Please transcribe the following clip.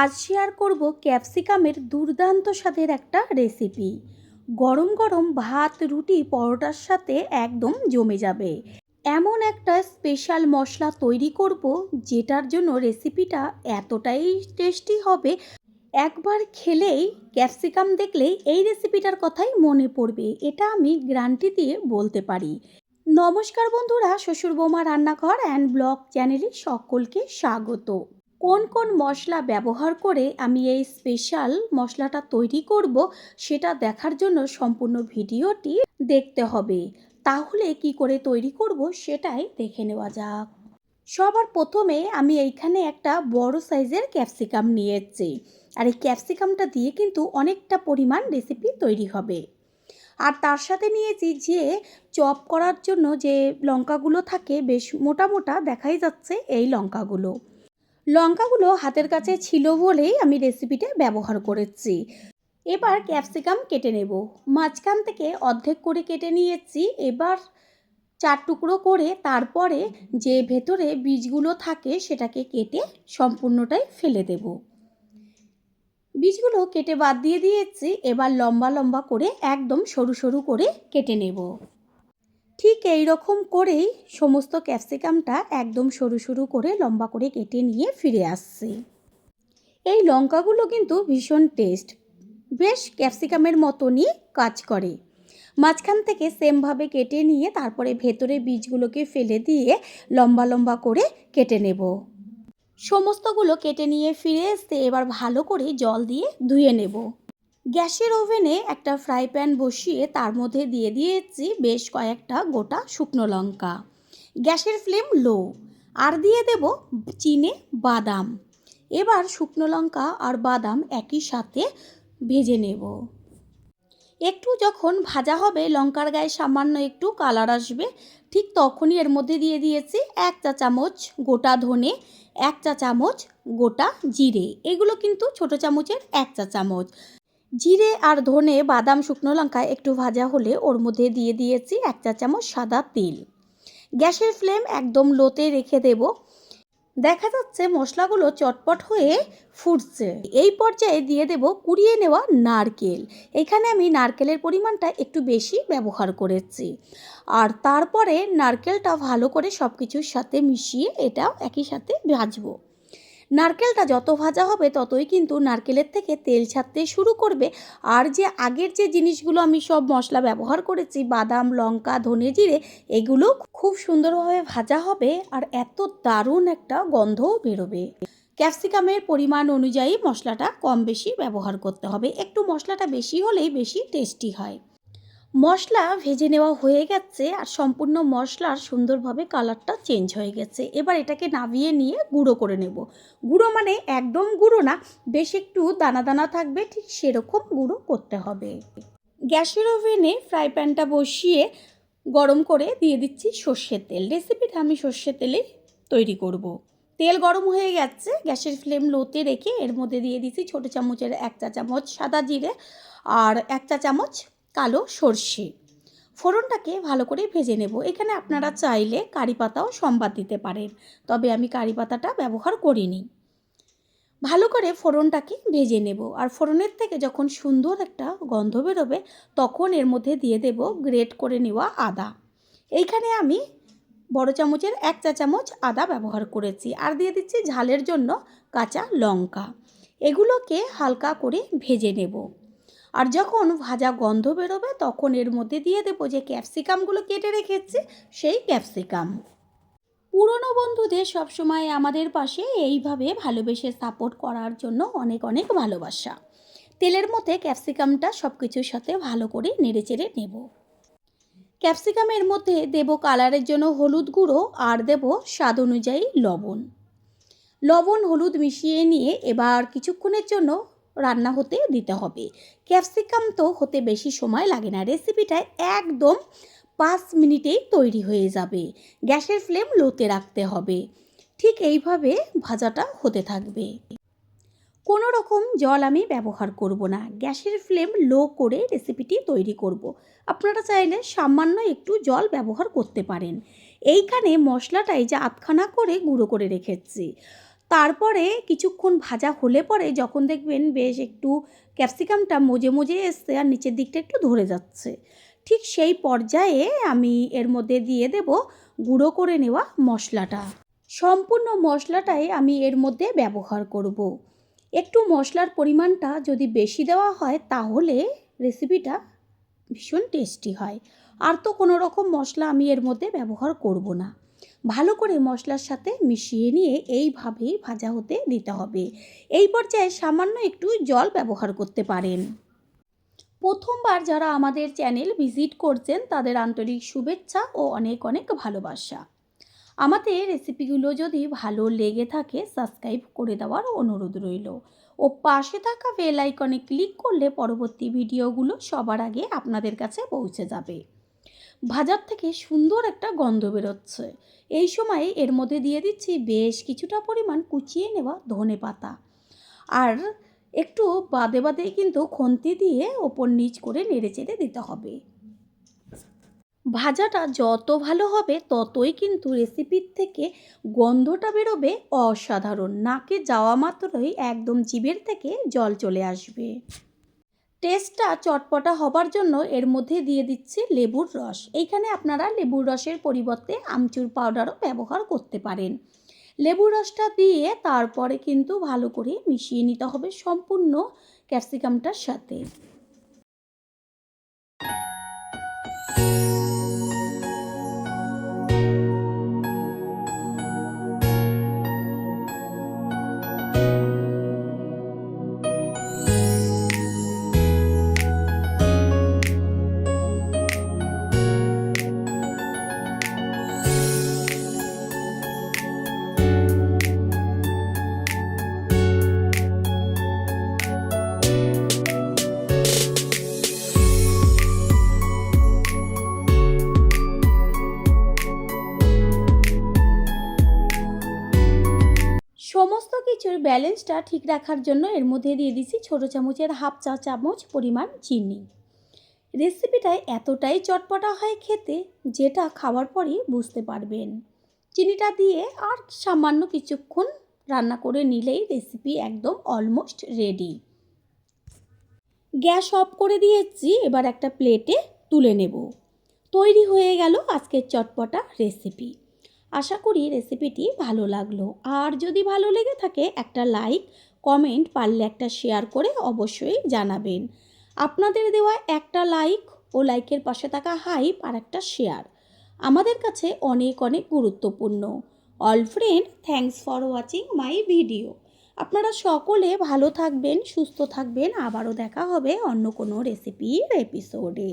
আজ শেয়ার করব ক্যাপসিকামের দুর্দান্ত স্বাদের একটা রেসিপি গরম গরম ভাত, রুটি, পরোটার সাথে একদম জমে যাবে। এমন একটা স্পেশাল মশলা তৈরি করব যেটার জন্য রেসিপিটা এতটাই টেস্টি হবে, একবার খেলেই ক্যাপসিকাম দেখলেই এই রেসিপিটার কথাই মনে পড়বে, এটা আমি গ্যারান্টি দিয়ে বলতে পারি। নমস্কার বন্ধুরা শ্বশুর বৌমা রান্নাঘর অ্যান্ড ব্লগ চ্যানেলে সকলকে স্বাগত। কোন কোন মশলা ব্যবহার করে আমি এই স্পেশাল মশলাটা তৈরি করব সেটা দেখার জন্য সম্পূর্ণ ভিডিওটি দেখতে হবে। তাহলে কি করে তৈরি করব সেটাই দেখে নেওয়া যাক। সবার প্রথমে আমি এইখানে একটা বড় সাইজের ক্যাপসিকাম নিয়েছি। আর এই ক্যাপসিকামটা দিয়ে কিন্তু অনেকটা পরিমাণ রেসিপি তৈরি হবে। আর তার সাথে নিয়েছি যে চপ করার জন্য যে লঙ্কাগুলো থাকে, বেশ মোটা মোটা দেখাই যাচ্ছে এই লঙ্কাগুলো। লঙ্কাগুলো হাতের কাছে ছিল বলেই আমি রেসিপিটা ব্যবহার করেছি। এবার ক্যাপসিকাম কেটে নেব। মাঝখান থেকে অর্ধেক করে কেটে নিয়েছি। এবার চার টুকরো করে তারপরে যে ভেতরে বীজগুলো থাকে সেটাকে কেটে সম্পূর্ণটাই ফেলে দেব। বীজগুলো কেটে বাদ দিয়ে দিয়েছি। এবার লম্বা লম্বা করে একদম সরু সরু করে কেটে নেব। ঠিক এই রকম করেই সমস্ত ক্যাপসিকামটা একদম সরু সরু করে লম্বা করে কেটে নিয়ে ফিরে আসছি। এই লঙ্কাগুলো কিন্তু ভীষণ টেস্ট বেশ ক্যাপসিকামের মতনই কাজ করে। মাঝখান থেকে সেমভাবে কেটে নিয়ে তারপরে ভেতরে বীজগুলোকে ফেলে দিয়ে লম্বা লম্বা করে কেটে নেব। সমস্তগুলো কেটে নিয়ে ফিরে এসে এবার ভালো করে জল দিয়ে ধুয়ে নেব। গ্যাসের ওভেনে একটা ফ্রাই প্যান বসিয়ে তার মধ্যে দিয়ে দিয়েছি বেশ কয়েকটা গোটা শুকনো লঙ্কা। গ্যাসের ফ্লেম লো। আর দিয়ে দেব চিনে বাদাম। এবার শুকনো লঙ্কা আর বাদাম একই সাথে ভেজে নেব। একটু যখন ভাজা হবে, লঙ্কার গায়ে সামান্য একটু কালার আসবে, ঠিক তখনই এর মধ্যে দিয়ে দিয়েছি এক চা চামচ গোটা ধনে, এক চা চামচ গোটা জিরে। এগুলো কিন্তু ছোট চামচের এক চা চামচ। জিরে আর ধনে বাদাম শুকনো লঙ্কা একটু ভাজা হলে ওর মধ্যে দিয়ে দিয়েছি এক চা চামচ সাদা তেল। গ্যাসের ফ্লেম একদম লোতে রেখে দেব। দেখা যাচ্ছে মশলাগুলো চটপট হয়ে ফুটছে। এই পর্যায়ে দিয়ে দেব কুড়িয়ে নেওয়া নারকেল। এখানে আমি নারকেলের পরিমাণটা একটু বেশি ব্যবহার করেছি। আর তারপরে নারকেলটা ভালো করে সব কিছুর সাথে মিশিয়ে এটাও একই সাথে ভাজবো। নারকেলটা যত ভাজা হবে ততই কিন্তু নারকেলের থেকে তেল ছাড়তে শুরু করবে। আর যে আগের যে জিনিসগুলো আমি সব মশলা ব্যবহার করেছি, বাদাম, লঙ্কা, ধনে জিরে, এগুলো খুব সুন্দরভাবে ভাজা হবে আর এত দারুণ একটা গন্ধও বেরোবে। ক্যাপসিকামের পরিমাণ অনুযায়ী মশলাটা কম বেশি ব্যবহার করতে হবে। একটু মশলাটা বেশি হলেই বেশি টেস্টি হয়। মশলা ভেজে নেওয়া হয়ে গেছে আর সম্পূর্ণ মশলার সুন্দরভাবে কালারটা চেঞ্জ হয়ে গেছে। এবার এটাকে নামিয়ে নিয়ে গুঁড়ো করে নেব। গুঁড়ো মানে একদম গুঁড়ো না, বেশ একটু দানা দানা থাকবে, ঠিক সেরকম গুঁড়ো করতে হবে। গ্যাসের ওভেনে ফ্রাই প্যানটা বসিয়ে গরম করে দিয়ে দিচ্ছি সর্ষের তেল। রেসিপিটা আমি সর্ষের তেলে তৈরি করব। তেল গরম হয়ে গেছে, গ্যাসের ফ্লেম লোতে রেখে এর মধ্যে দিয়ে দিচ্ছি ছোটো চামচের এক চা চামচ সাদা জিরে আর এক চা চামচ কালো সর্ষে। ফোড়নটাকে ভালো করে ভেজে নেব। এখানে আপনারা চাইলে কারি পাতাও সম্বাদ দিতে পারেন, তবে আমি কারি পাতাটা ব্যবহার করিনি। ভালো করে ফোড়নটাকে ভেজে নেব। আর ফোড়নের থেকে যখন সুন্দর একটা গন্ধ বেরোবে, তখন এর মধ্যে দিয়ে দেব গ্রেট করে নেওয়া আদা। এইখানে আমি বড় চামচের এক চা চামচ আদা ব্যবহার করেছি। আর দিয়ে দিচ্ছি ঝালের জন্য কাঁচা লঙ্কা। এগুলোকে হালকা করে ভেজে নেব। আর যখন ভাজা গন্ধ বেরোবে, তখন এর মধ্যে দিয়ে দেবো যে ক্যাপসিকামগুলো কেটে রেখেছি, সেই ক্যাপসিকাম। পুরনো বন্ধুদের সবসময় আমাদের পাশে এইভাবে ভালোবেসে সাপোর্ট করার জন্য অনেক অনেক ভালোবাসা। তেলের মধ্যে ক্যাপসিকামটা সব কিছুর সাথে ভালো করে নেড়ে চেড়ে নেব। ক্যাপসিকামের মধ্যে দেব কালারের জন্য হলুদ গুঁড়ো আর দেব স্বাদ অনুযায়ী লবণ। লবণ হলুদ মিশিয়ে নিয়ে এবার কিছুক্ষণের জন্য রান্না হতে দিতে হবে। ক্যাপসিকাম তো হতে বেশি সময় লাগে না। রেসিপিটা একদম পাঁচ মিনিটেই তৈরি হয়ে যাবে। গ্যাসের ফ্লেম লোতে রাখতে হবে। ঠিক এইভাবে ভাজাটা হতে থাকবে। কোনো রকম জল আমি ব্যবহার করব না। গ্যাসের ফ্লেম লো করে রেসিপিটি তৈরি করব। আপনারা চাইলে সামান্য একটু জল ব্যবহার করতে পারেন। এইখানে মশলাটাই যে আধখানা করে গুঁড়ো করে রেখেছি। তারপরে কিছুক্ষণ ভাজা হলে পরে যখন দেখবেন বেশ একটু ক্যাপসিকামটা মজে মজে এসছে আর নিচের দিকটা একটু ধরে যাচ্ছে, ঠিক সেই পর্যায়ে আমি এর মধ্যে দিয়ে দেব গুঁড়ো করে নেওয়া মশলাটা। সম্পূর্ণ মশলাটাই আমি এর মধ্যে ব্যবহার করব। একটু মশলার পরিমাণটা যদি বেশি দেওয়া হয় তাহলে রেসিপিটা ভীষণ টেস্টি হয়। আর তো কোনো রকম মশলা আমি এর মধ্যে ব্যবহার করব না। ভালো করে মশলার সাথে মিশিয়ে নিয়ে এইভাবেই ভাজা হতে দিতে হবে। এই পর্যায়ে সামান্য একটু জল ব্যবহার করতে পারেন। প্রথমবার যারা আমাদের চ্যানেল ভিজিট করছেন, তাদের আন্তরিক শুভেচ্ছা ও অনেক অনেক ভালোবাসা। আমাদের রেসিপিগুলো যদি ভালো লেগে থাকে, সাবস্ক্রাইব করে দেওয়ার অনুরোধ রইল। ও পাশে থাকা বেল আইকনে ক্লিক করলে পরবর্তী ভিডিওগুলো সবার আগে আপনাদের কাছে পৌঁছে যাবে। ভাজার থেকে সুন্দর একটা গন্ধ বেরোচ্ছে। এই সময় এর মধ্যে দিয়ে দিচ্ছি বেশ কিছুটা পরিমাণ কুচিয়ে নেওয়া ধনে পাতা। আর একটু বাদে বাদে কিন্তু খন্তি দিয়ে ওপর নিচ করে নেড়ে চেড়ে দিতে হবে। ভাজাটা যত ভালো হবে ততই কিন্তু রেসিপির থেকে গন্ধটা বেরোবে অসাধারণ। নাকে যাওয়া মাত্রই একদম জিভের থেকে জল চলে আসবে। টেস্টটা চটপটা হবার জন্য এর মধ্যে দিয়ে দিচ্ছি লেবুর রস। এইখানে আপনারা লেবুর রসের পরিবর্তে আমচুর পাউডারও ব্যবহার করতে পারেন। লেবুর রসটা দিয়ে তারপরে কিন্তু ভালো করে মিশিয়ে নিতে হবে সম্পূর্ণ ক্যাপসিকামটার সাথে। সমস্ত কিছুর ব্যালেন্সটা ঠিক রাখার জন্য এর মধ্যে দিয়ে দিচ্ছি ছোটো চামচের হাফ চা চামচ পরিমাণ চিনি। রেসিপিটায় এতটাই চটপটা হয় খেতে যেটা খাওয়ার পরই বুঝতে পারবেন। চিনিটা দিয়ে আর সামান্য কিছুক্ষণ রান্না করে নিলেই রেসিপি একদম অলমোস্ট রেডি গ্যাস অফ করে দিয়েছি, এবার একটা প্লেটে তুলে নেব। তৈরি হয়ে গেল আজকের চটপটা রেসিপি। আশা করি রেসিপিটি ভালো লাগল। আর যদি ভালো লেগে থাকে, একটা লাইক কমেন্ট পারলে একটা শেয়ার করে অবশ্যই জানাবেন। আপনাদের দেওয়া একটা লাইক ও লাইকের পাশে থাকা হাইপ আর একটা শেয়ার আমাদের কাছে অনেক অনেক গুরুত্বপূর্ণ। All friend thanks for watching my video আপনারা সকলে ভালো থাকবেন, সুস্থ থাকবেন। আবারও দেখা হবে অন্য কোনো রেসিপির এপিসোডে